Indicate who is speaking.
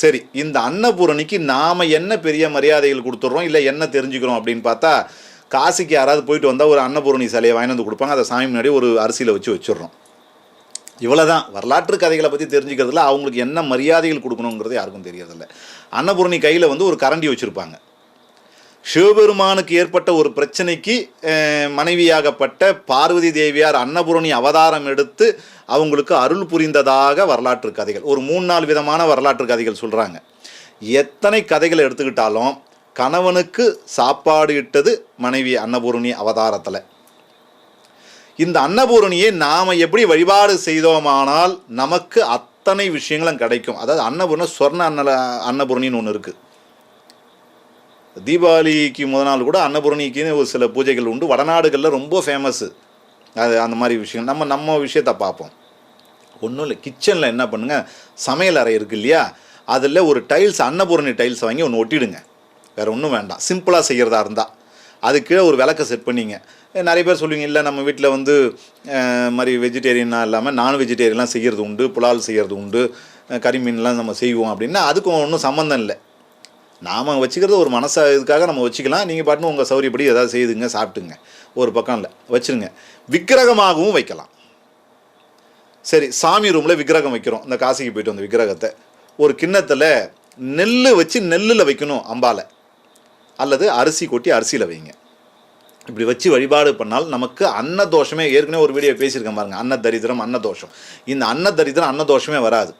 Speaker 1: சரி இந்த அன்னபூரணிக்கு நாம் என்ன பெரிய மரியாதைகள் கொடுத்துட்றோம் இல்லை என்ன தெரிஞ்சுக்கிறோம் அப்படின்னு பார்த்தா காசிக்கு யாராவது போயிட்டு வந்தால் ஒரு அன்னபூரணி சிலையை வாங்கி வந்து கொடுப்பாங்க. அதை சாமி முன்னாடி ஒரு அரிசியில் வச்சு வச்சிடுறோம். இவ்வளோதான் வரலாற்று கதைகளை பற்றி தெரிஞ்சுக்கிறதுல அவங்களுக்கு என்ன மரியாதைகள் கொடுக்கணுங்கிறது யாருக்கும் தெரியறதில்ல. அன்னபூரணி கையில் வந்து ஒரு கரண்டி வச்சுருப்பாங்க. சிவபெருமானுக்கு ஏற்பட்ட ஒரு பிரச்சனைக்கு மனைவியாகப்பட்ட பார்வதி தேவியார் அன்னபூரணி அவதாரம் எடுத்து அவங்களுக்கு அருள் புரிந்ததாக வரலாற்று கதைகள் ஒரு மூணு நாலு விதமான வரலாற்று கதைகள் சொல்கிறாங்க எத்தனை கதைகளை எடுத்துக்கிட்டாலும் கணவனுக்கு சாப்பாடு இட்டது மனைவி அன்னபூரணி அவதாரத்தில். இந்த அன்னபூரணியை நாம் எப்படி வழிபாடு செய்தோமானால் நமக்கு அத்தனை விஷயங்களும் கிடைக்கும். அதாவது அன்னபூரணி சொர்ண அன்ன அன்னபூரணின்னு ஒன்று இருக்குது தீபாவளிக்கு முத நாள் கூட அன்னபூரணிக்குன்னு ஒரு சில பூஜைகள் உண்டு. வடநாடுகளில் ரொம்ப ஃபேமஸ்ஸு அது அந்த மாதிரி விஷயம். நம்ம நம்ம விஷயத்தை பார்ப்போம். ஒன்றும் இல்லை. கிச்சனில் என்ன பண்ணுங்கள் சமையல் அறை இருக்கு இல்லையா? அதில் ஒரு டைல்ஸ் அன்னபூரணி டைல்ஸ் வாங்கி ஒன்று ஒட்டிடுங்க. வேறு ஒன்றும் வேண்டாம். சிம்பிளாக செய்கிறதா இருந்தால் அதுக்கு ஒரு விளக்கை செட் பண்ணிங்க. நிறைய பேர் சொல்லுவீங்க இல்லை நம்ம வீட்டில் வந்து மாதிரி வெஜிடேரியனாக இல்லாமல் நான் வெஜிடேரியன்லாம் செய்கிறது உண்டு. புலால் செய்கிறது உண்டு. கறிமீன்லாம் நம்ம செய்வோம். அப்படின்னா அதுக்கும் ஒன்றும் சம்மந்தம் இல்லை. நாம் வச்சுக்கிறது ஒரு மனசை இதுக்காக நம்ம வச்சுக்கலாம். நீங்கள் பாட்டுன்னு உங்கள் சௌரியப்படி ஏதாவது செய்துங்க சாப்பிட்டுங்க. ஒரு பக்கம் இல்லை. வச்சுருங்க. விக்கிரகமாகவும் வைக்கலாம். சரி சாமி ரூமில் விக்கிரகம் வைக்கிறோம். இந்த காசிக்கு போயிட்டு வந்த விக்கிரகத்தை. ஒரு கிண்ணத்தில் நெல் வச்சு நெல்லில் வைக்கணும் அம்பாவில் அல்லது அரிசி கொட்டி அரிசியில் வைங்க. இப்படி வச்சு வழிபாடு பண்ணால் நமக்கு அன்ன தோஷமே ஏற்கனவே ஒரு வீடியோ பேசியிருக்கேன் பாருங்கள் அன்னதரித்திரம் அன்னதோஷம். இந்த அன்னதரித்திரம் அன்னதோஷமே வராது.